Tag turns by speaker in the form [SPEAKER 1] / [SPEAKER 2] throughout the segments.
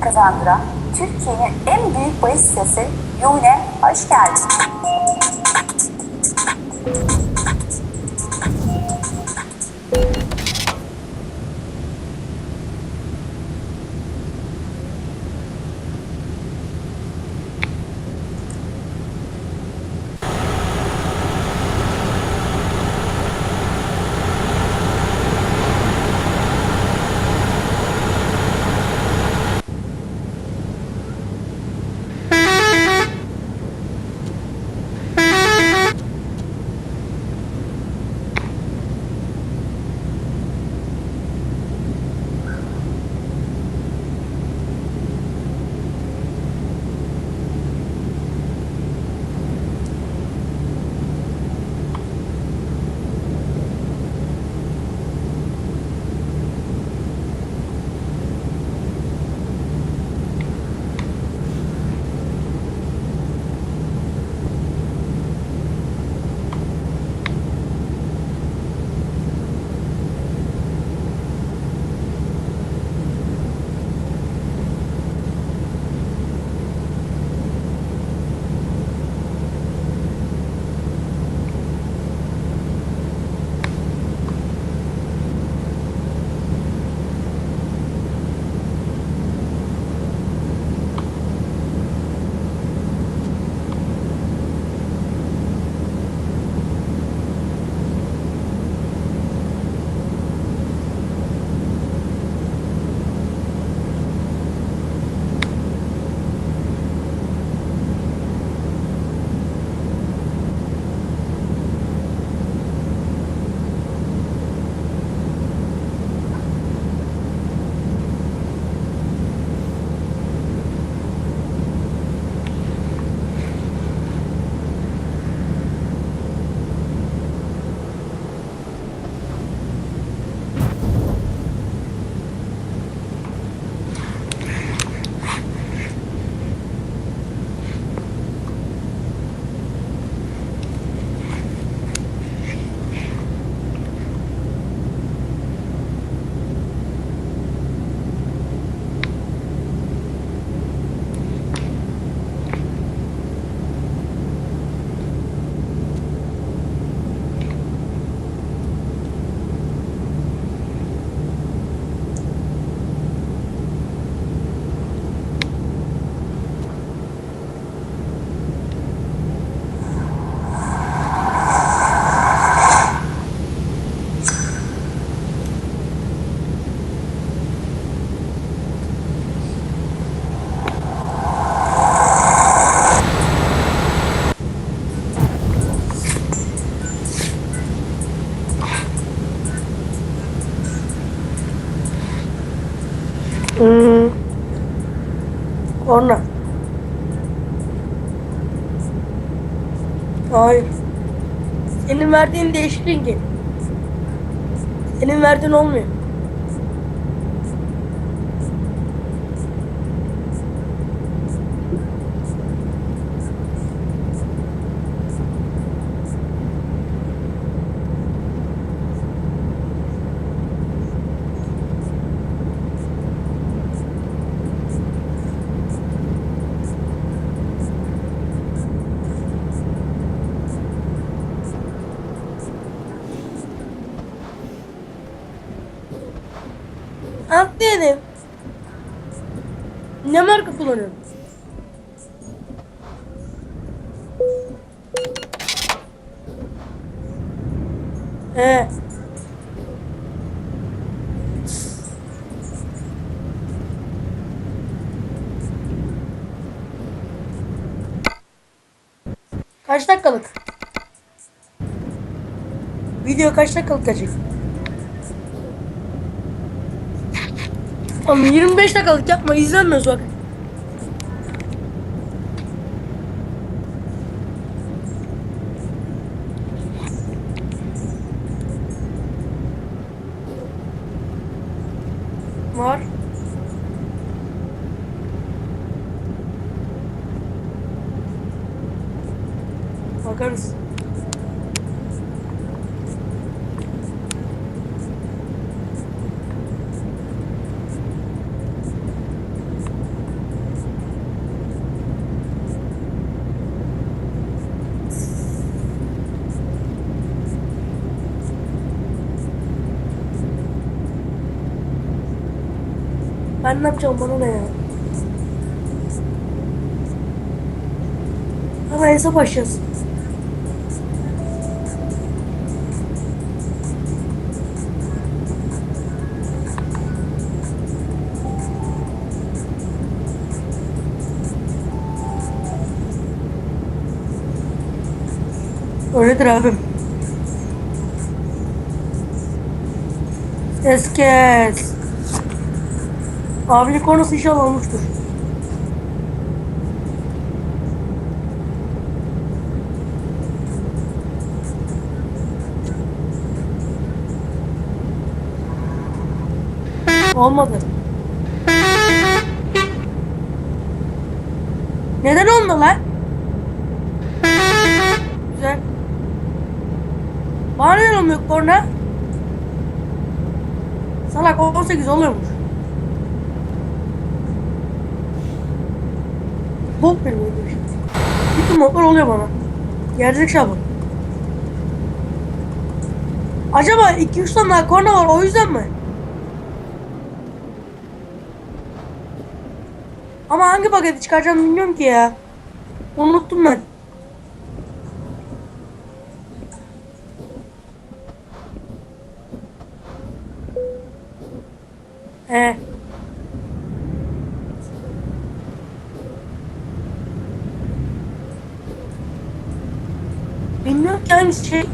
[SPEAKER 1] kazandıran Türkiye'nin en büyük bahis sitesi Yune hoş geldin.
[SPEAKER 2] Verdiğin değişik rengi. Senin verdiğin olmuyor. Atlayalım. Ne marka kullanıyorsun? He. Kaç dakikalık? Video kaç dakikalık kaçacak? Oğlum 25 dakikalık yapma izlenmez bak. Var. Bakarız. Ben ne yapacağım bana ne ya? Ama hesap açacağız. Öyledir abim. Ses kes. Abilik konusu inşallah olmuştur. Olmadı. Neden olmadı lan? Güzel. Bana neden olmuyor korna? Salak 18 oluyormuş. Bok benim bir şey. Bütün modlar oluyor bana. Gerizek bu. Acaba 2-3 tane daha korna var o yüzden mi? Ama hangi paketi çıkaracağım bilmiyorum ki ya. Unuttum ben. He. Bilmiyorum hangisi şey.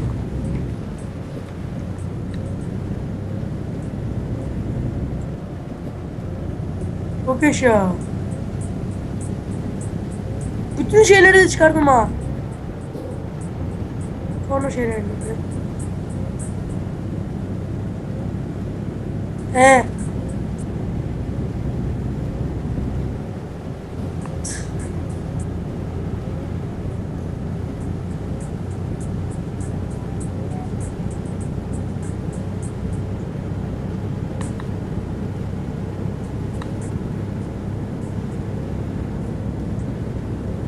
[SPEAKER 2] Çok yaşa. Bütün şeyleri de çıkardım ha. Sonra şeylerini de. He.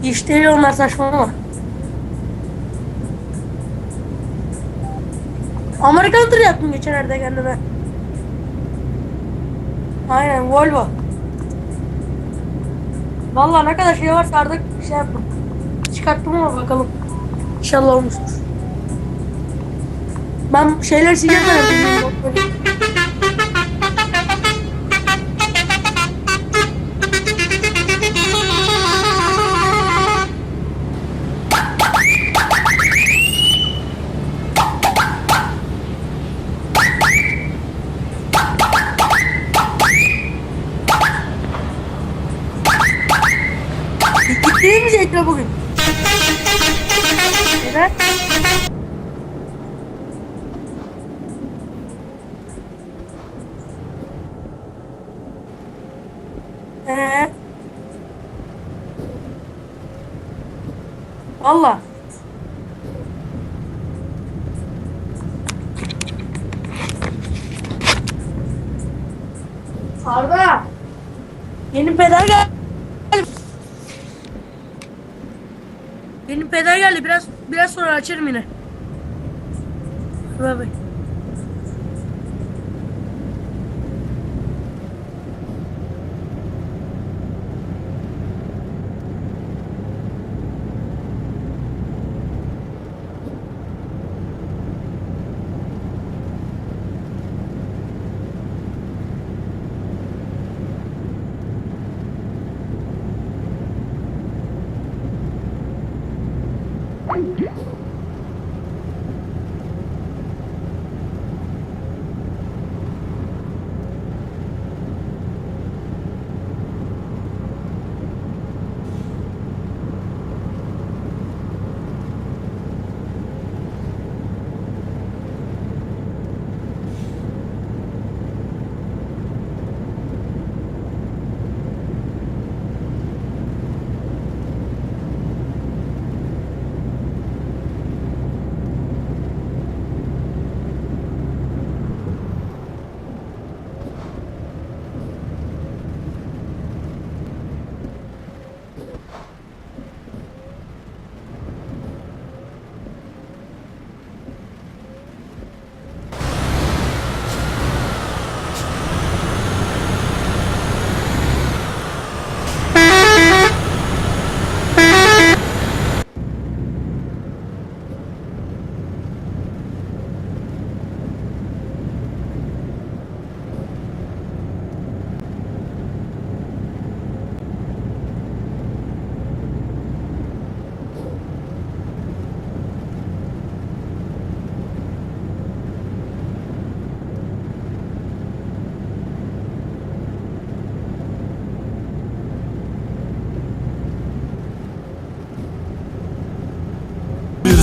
[SPEAKER 2] İşte onlar saçmalama. Amerikan tır yaptım geçenlerde kendime. Aynen Volvo. Vallahi ne kadar şey varsa artık şey yaptım. Çıkarttım ama bakalım. İnşallah olmuştur. Ben şeyler sileceğim de. Gitti mi Zekra bugün? Neden? Ee? Valla. Arda. Yeni pedal geldi. Yeni pedal geldi. Biraz biraz sonra açarım yine. Bay bay. Thank you.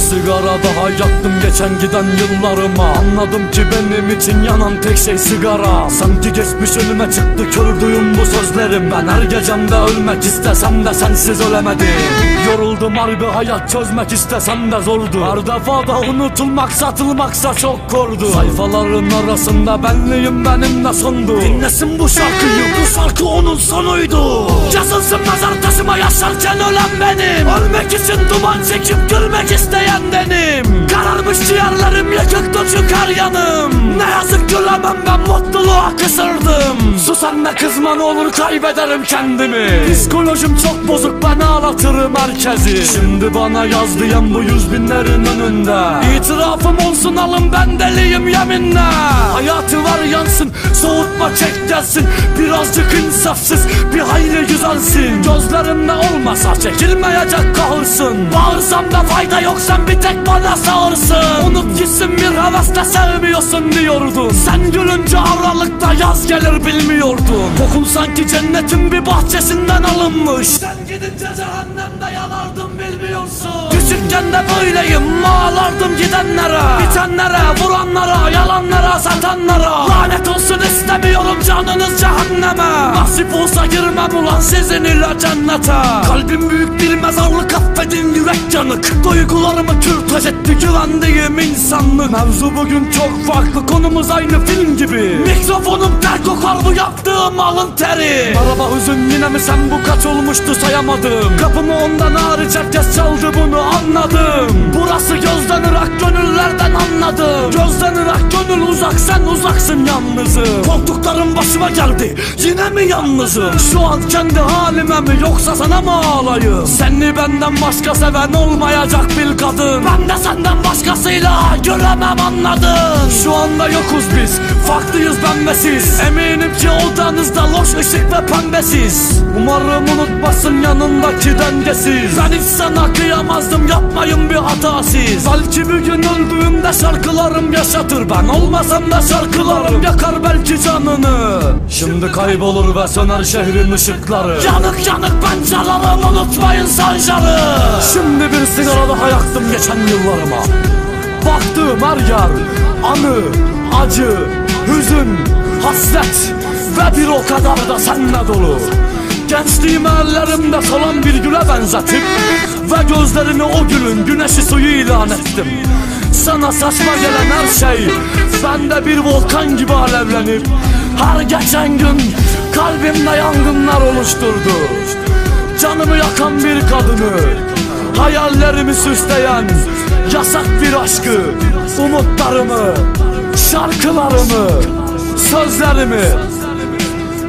[SPEAKER 3] Sigara daha yaktım geçen giden yıllarıma. Anladım ki benim için yanan tek şey sigara. Sanki geçmiş önüme çıktı kördüğüm bu sözlerim. Ben her gecemde ölmek istesem de sensiz ölemedim Yoruldum harbi hayat çözmek istesem de zordu. Her defada unutulmak satılmaksa çok kordu. Sayfaların arasında benliğim benim de sondu. Dinlesin bu şarkıyı bu şarkı onun sonuydu. Yazılsın mezar taşıma yaşarken ölen benim. Ölmek için duman çekip gülmek isteyen benim. Kararmış ciğerlerim yakıktı çıkar yanım. Ne yazık gülemem ben mutluluğa kısırdım. Sus anne kızma ne olur kaybederim kendimi. Psikolojim çok bozuk ben ağlatırım herkesi. Şimdi bana yaz diyen bu yüz binlerin önünde. İtirafım olsun alın ben deliyim yeminle. Hayatı var yansın soğutma çek gelsin. Birazcık insafsız bir hayli güzelsin. Gözlerimde olmasa çekilmeyecek kahırsın Bağırsam da fayda yok sen bir tek bana sağırsın. Unut gitsin bir hevesle sevmiyorsun diyordun. Sen gülünce aralıkta yaz gelir bilmiyordun. Kokun sanki cennetin bir bahçesinden alınmış. Sen gidince cehennemde yanardım bilmiyorsun. Küçükken de böyleyim ağlardım gidenlere. Bitenlere, vuranlara, yalanlara, satanlara. Lanet olsun istemiyorum canınız cehenneme. Nasip olsa girmem ulan sizin ile cennete. Kalbim büyük bir mezarlık affedin yürek yanık Duygularımı kürtaj etti güvendiğim insanlık. Mevzu bugün çok farklı konumuz aynı film gibi. Mikrofonum ter kokar bu yaptığım alın teri. Merhaba hüzün yine mi sen bu kaç olmuştu sayamadım. Kapımı ondan hariç herkes çaldı bunu anladım. Burası gözden ırak gönüllerden anladım. Gözden ırak gönül uzak sen uzaksın yalnızım. Korktuklarım başıma geldi yine mi yalnızım? Şu an kendi halime mi yoksa sana mı ağlayım Seni benden başka seven olmayacak bir kadın. Ben de senden başkasıyla göremem anladın Şu anda yokuz biz farklıyız ben ve siz Eminim ki odanızda loş ışık ve pembesiz. Umarım unutmasın yanındaki dengesiz Ben hiç sana kıyamazdım yapmayın bir hatasız. Belki bir gün öldüğümde şarkılarım yaşatır. Ben olmasam da şarkılarım yakar belki canını. Şimdi kaybolur ve söner şehrin ışıkları. Yanık yanık ben çalarım unutmayın sancarı. Şimdi bir sigara daha yaktım geçen yıllarıma. Baktığım her yer anı, acı, hüzün, hasret ve bir o kadar da senle dolu Gençliğimi ellerimde solan bir güle benzetip Ve gözlerini o gülün güneşi suyu ilan ettim. Sana saçma gelen her şey Bende bir volkan gibi alevlenip Her geçen gün kalbimde yangınlar oluşturdu. Canımı yakan bir kadını Hayallerimi süsleyen Yasak bir aşkı Umutlarımı Şarkılarımı Sözlerimi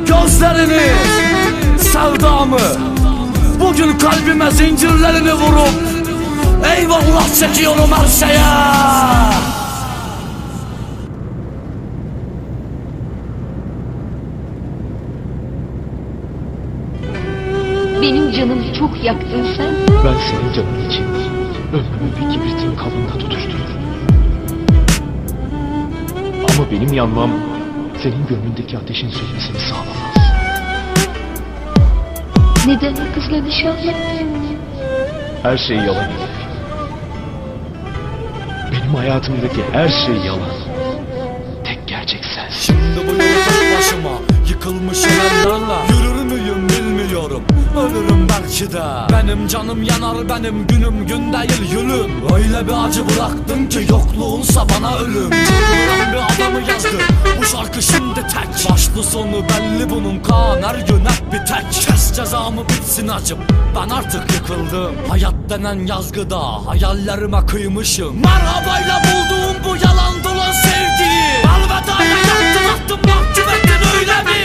[SPEAKER 3] Gözlerini Sevdamı Bugün kalbime zincirlerini vurup Eyvallah çekiyorum her şeye
[SPEAKER 4] Benim canımı çok yaktın sen.
[SPEAKER 5] Ben senin canın için ömrümü bir kibritin kalında tutuştururum. Ama benim yanmam senin gönlündeki ateşin sönmesini sağlamaz.
[SPEAKER 4] Neden o kızla nişanlı?
[SPEAKER 5] Her şey yalan. Benim hayatımdaki her şey yalan. Tek gerçek sensin.
[SPEAKER 3] Şimdi bu yolu tek başıma Yıkılmış müyüm bilmiyorum Ölürüm belki de. Benim canım yanar benim günüm gün değil yülüm Öyle bir acı bıraktın ki yokluğunsa bana ölüm. Çıldıran bir adamı yazdı Bu şarkı şimdi tek. Başlı sonu belli bunun kan her gün hep bir tek. Kes cezamı bitsin acım Ben artık yıkıldım. Hayat denen yazgıda hayallerime kıymışım. Merhabayla bulduğum bu yalan dolan sevgiyi Elveda'ya yaktın attın mahkum ettin öyle mi?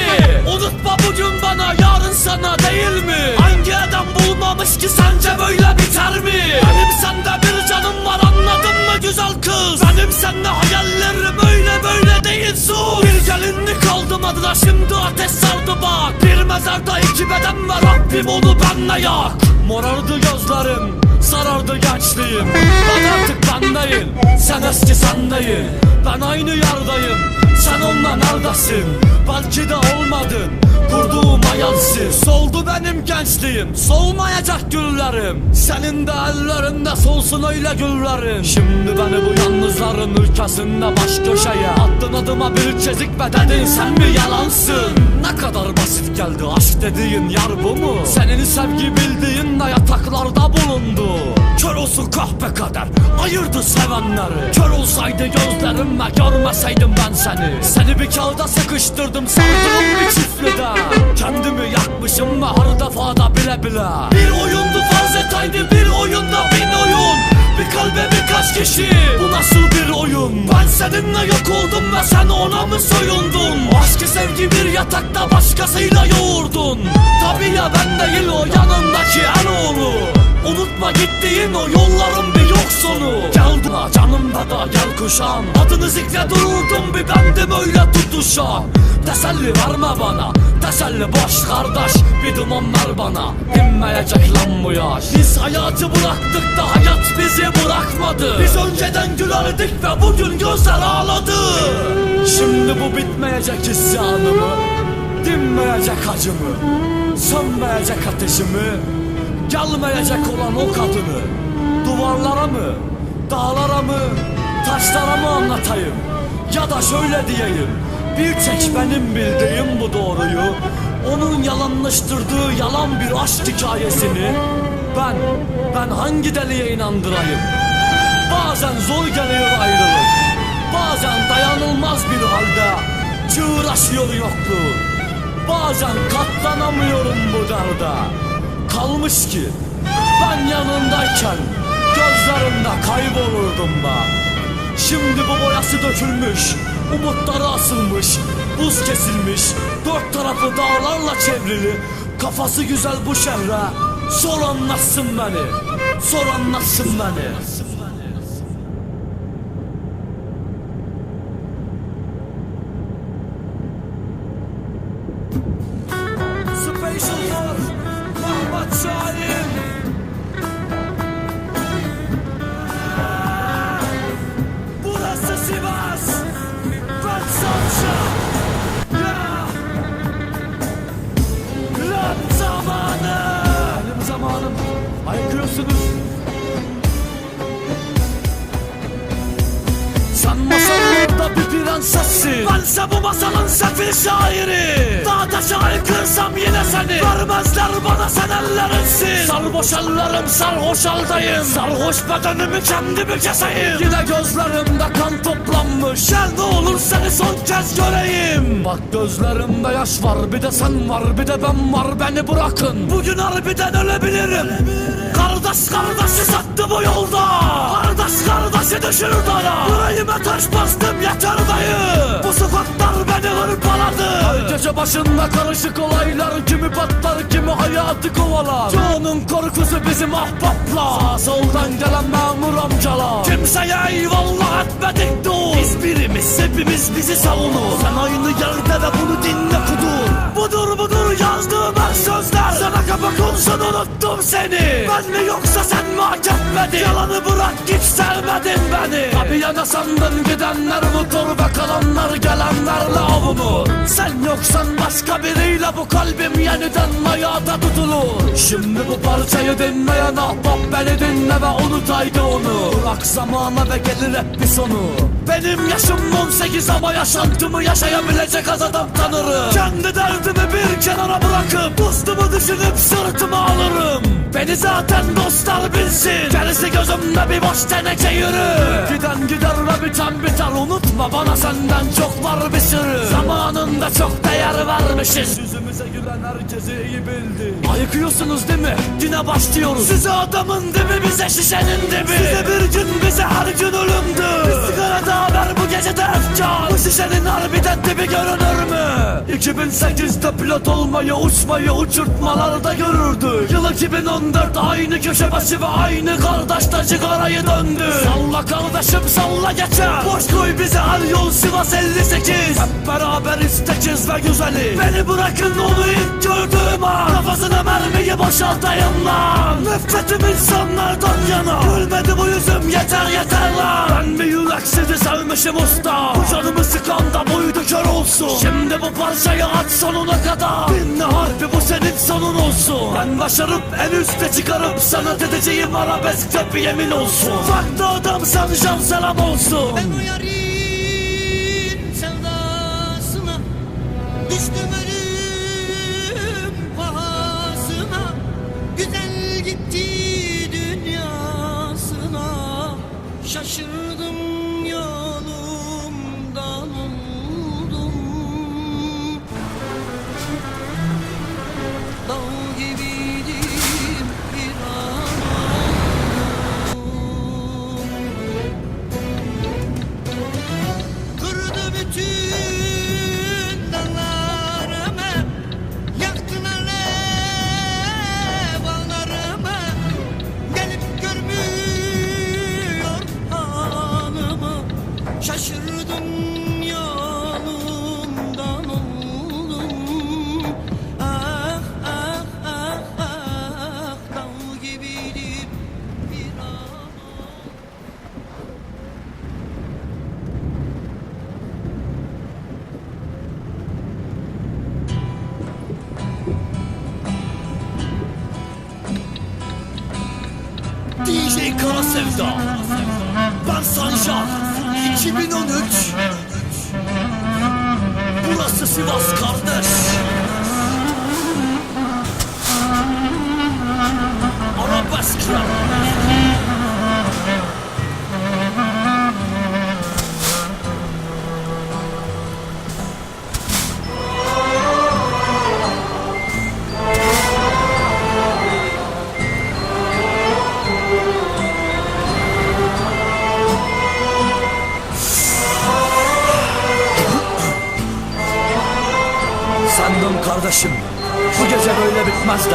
[SPEAKER 3] Unutma bugün bana yarın sana değil mi? Hangi adam bulmamış ki sence böyle biter mi? Benim sende bir canım var anladın mı güzel kız? Benim sende hayallerim öyle böyle değil sus Bir gelinlik aldım adına şimdi ateş sardı bak Bir mezarda iki beden var Rabbim onu benle yak Morardı gözlerim sarardı gençliğim Ben artık ben değil sen eski sen değil Ben aynı yerdeyim Sen onunla neredesin? Belki de olmadın. Kurduğum hayalsiz Soldu benim gençliğim. Solmayacak güllerim. Senin de ellerinde solsun öyle güllerim. Şimdi beni bu yalnızların ülkesinde baş köşeye Attın adıma bir çizik ve dedin sen mi yalansın. Ne kadar basit geldi aşk dediğin yar bu mu? Senin sevgi bildiğin de yataklarda bulundu. Kör olsun kahpe kader ayırdı sevenleri. Kör olsaydı gözlerim ve görmeseydim ben seni Seni bir kağıda sıkıştırdım sardığım bir çiftliğde Kendimi yakmışım ve her defada bile bile. Bir oyundu farz et haydi bir oyunda bin oyun. Bir kalbe birkaç kişi bu nasıl bir oyun? Ben seninle yok oldum ve sen ona mı soyundun? Aşkı sevgi bir yatakta başkasıyla yoğurdun. Tabii ya ben değil o yanındaki en oğlu Unutma gittiğin o yolların bir yok sonu. Gel duna canımda da gel kuşağım. Adını zikre dururdum bir bendim öyle tutuşan. Teselli verme bana Teselli boş kardeş. Bir duman ver bana Dinmeyecek lan bu yaş. Biz hayatı bıraktık da hayat bizi bırakmadı. Biz önceden gülerdik ve bugün gözler ağladı. Şimdi bu bitmeyecek isyanımı Dinmeyecek acımı Sönmeyecek ateşimi Gelmeyecek olan o kadını Duvarlara mı, dağlara mı, taşlara mı anlatayım? Ya da şöyle diyeyim Bir tek benim bildiğim bu doğruyu Onun yalanlaştırdığı yalan bir aşk hikayesini Ben, ben hangi deliye inandırayım? Bazen zor geliyor ayrılık Bazen dayanılmaz bir halde Çığraşıyor yokluğun Bazen katlanamıyorum bu darda Kalmış ki ben yanındayken Gözlerinde kaybolurdum ben Şimdi bu boyası dökülmüş Umutları asılmış Buz kesilmiş Dört tarafı dağlarla çevrili Kafası güzel bu şehre. Sor anlatsın beni Sor anlatsın beni prensessin Bense bu masalın sefil şairi. Dağda şair kırsam yine seni. Vermezler bana sen ellerinsin Sarhoş ellerim sarhoş haldayım. Sarhoş bedenimi kendimi keseyim. Yine gözlerimde kan toplanmış. Gel ne olur seni son kez göreyim. Bak gözlerimde yaş var bir de sen var bir de ben var. Beni bırakın. Bugün harbiden ölebilirim Kardeş kardeşi sattı bu yolda. Kardeş kardeşi düşürdü dara Yüreğime taş bastım yeter dayı. Bu sokaklar beni hırpaladı. Her gece başında karışık olaylar Kimi patlar kimi hayatı kovalar. Çoğunun korkusu bizim ahbaplar. Sağ soldan gelen memur amcalar. Kimseye eyvallah etmedik dur. Biz birimiz hepimiz bizi savunur. Sen aynı yerde ve bunu dinle kudur Kapak olsun unuttum seni. Ben mi yoksa sen mi hak etmedin? Yalanı bırak git sevmedin beni. Tabi yana sandın gidenler motor ve kalanlar gelenlerle avumur Sen yoksan başka biriyle bu kalbim yeniden hayata tutulur. Şimdi bu parçayı dinleyen ahbap beni dinle ve unut haydi onu. Bırak zamana ve gelir hep bir sonu. Benim yaşım 18 ama yaşantımı yaşayabilecek az adam tanırım. Kendi derdimi bir kenara bırakıp Dostumu düşünüp sırtıma alırım. Beni zaten dostlar bilsin. Gerisi gözümde bir boş teneke yürü. Giden gider ve biten biter. Unutma bana senden çok var bir sürü Zamanında çok değer vermişiz Yüzümüze gülen herkesi iyi bildi. Ayıkıyorsunuz değil mi? Yine başlıyoruz. Size adamın dibi bize şişenin dibi. Size bir gün bize her gün ölümdü. Bir sigara daha ver bu gece de efkar. Bu şişenin harbiden dibi görünür mü? 2008'de pilot olmayı uçmayı uçurtmalarda görürdük Yıl 2014 aynı köşe başı ve aynı kardeşte cigarayı döndü. Salla kardeşim salla geçer. Boş koy bize her yol Sivas 58 Hep beraber istekiz ve güzeli Beni bırakın onu gördüğüm an Kafasına mermiyi boşaltayım lan Nefretim insanlardan yana. Gülmedi bu yüzüm yeter yeter lan. Ben bir yürek sizi sevmişim usta. Bu canımı sıkan da buydu kör olsun. Şimdi bu parçayı aç sonuna kadar. Dinle harbi bu senin sonun olsun. Ben başarıp en üste çıkarıp Sanat edeceğim arabeskte bir yemin olsun. Farklı adam sanacağım selam olsun.
[SPEAKER 6] Ben o yarın sevdasına. Düştüm ölüm
[SPEAKER 3] Sevda. Ben Sancar 2013 Burası Sivas kardeş. Arabesk rap Kardeşim Bu gece böyle bitmez